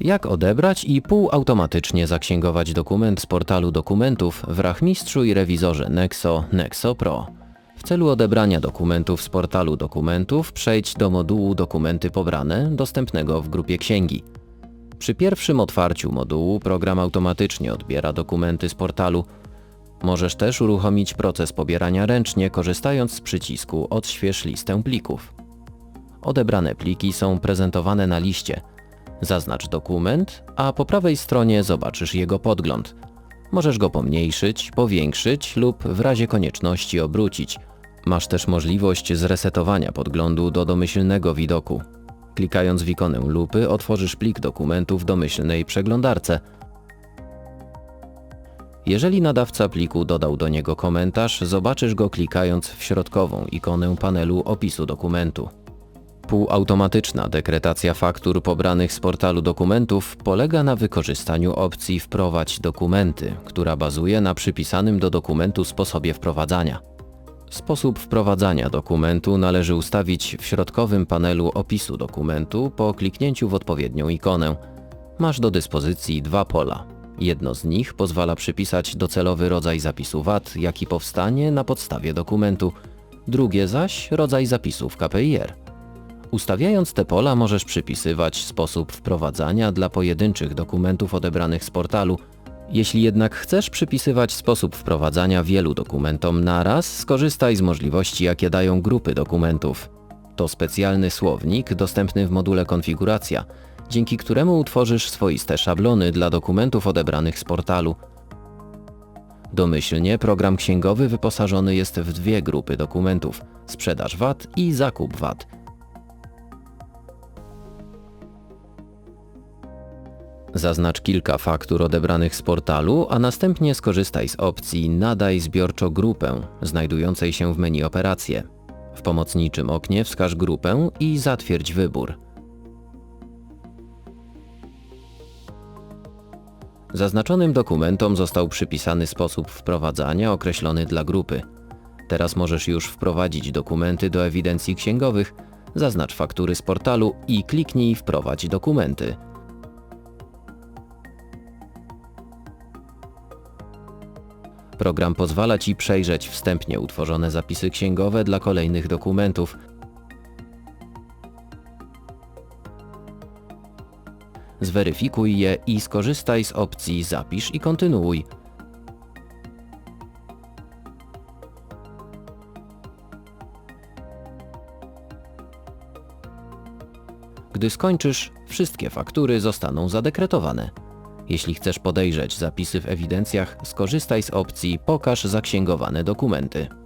Jak odebrać i półautomatycznie zaksięgować dokument z portalu dokumentów w rachmistrzu i rewizorze Nexo Nexo Pro. W celu odebrania dokumentów z portalu dokumentów przejdź do modułu Dokumenty pobrane dostępnego w grupie księgi. Przy pierwszym otwarciu modułu program automatycznie odbiera dokumenty z portalu. Możesz też uruchomić proces pobierania ręcznie korzystając z przycisku Odśwież listę plików. Odebrane pliki są prezentowane na liście. Zaznacz dokument, a po prawej stronie zobaczysz jego podgląd. Możesz go pomniejszyć, powiększyć lub w razie konieczności obrócić. Masz też możliwość zresetowania podglądu do domyślnego widoku. Klikając w ikonę lupy otworzysz plik dokumentu w domyślnej przeglądarce. Jeżeli nadawca pliku dodał do niego komentarz, zobaczysz go klikając w środkową ikonę panelu opisu dokumentu. Półautomatyczna dekretacja faktur pobranych z portalu dokumentów polega na wykorzystaniu opcji Wprowadź dokumenty, która bazuje na przypisanym do dokumentu sposobie wprowadzania. Sposób wprowadzania dokumentu należy ustawić w środkowym panelu opisu dokumentu po kliknięciu w odpowiednią ikonę. Masz do dyspozycji dwa pola. Jedno z nich pozwala przypisać docelowy rodzaj zapisu VAT, jaki powstanie na podstawie dokumentu, drugie zaś rodzaj zapisu w KPIR. Ustawiając te pola możesz przypisywać sposób wprowadzania dla pojedynczych dokumentów odebranych z portalu. Jeśli jednak chcesz przypisywać sposób wprowadzania wielu dokumentom naraz, skorzystaj z możliwości, jakie dają grupy dokumentów. To specjalny słownik dostępny w module Konfiguracja, dzięki któremu utworzysz swoiste szablony dla dokumentów odebranych z portalu. Domyślnie program księgowy wyposażony jest w dwie grupy dokumentów: sprzedaż VAT i zakup VAT. Zaznacz kilka faktur odebranych z portalu, a następnie skorzystaj z opcji Nadaj zbiorczo grupę, znajdującej się w menu Operacje. W pomocniczym oknie wskaż grupę i zatwierdź wybór. Zaznaczonym dokumentom został przypisany sposób wprowadzania określony dla grupy. Teraz możesz już wprowadzić dokumenty do ewidencji księgowych, zaznacz faktury z portalu i kliknij Wprowadź dokumenty. Program pozwala Ci przejrzeć wstępnie utworzone zapisy księgowe dla kolejnych dokumentów. Zweryfikuj je i skorzystaj z opcji Zapisz i kontynuuj. Gdy skończysz, wszystkie faktury zostaną zadekretowane. Jeśli chcesz podejrzeć zapisy w ewidencjach, skorzystaj z opcji Pokaż zaksięgowane dokumenty.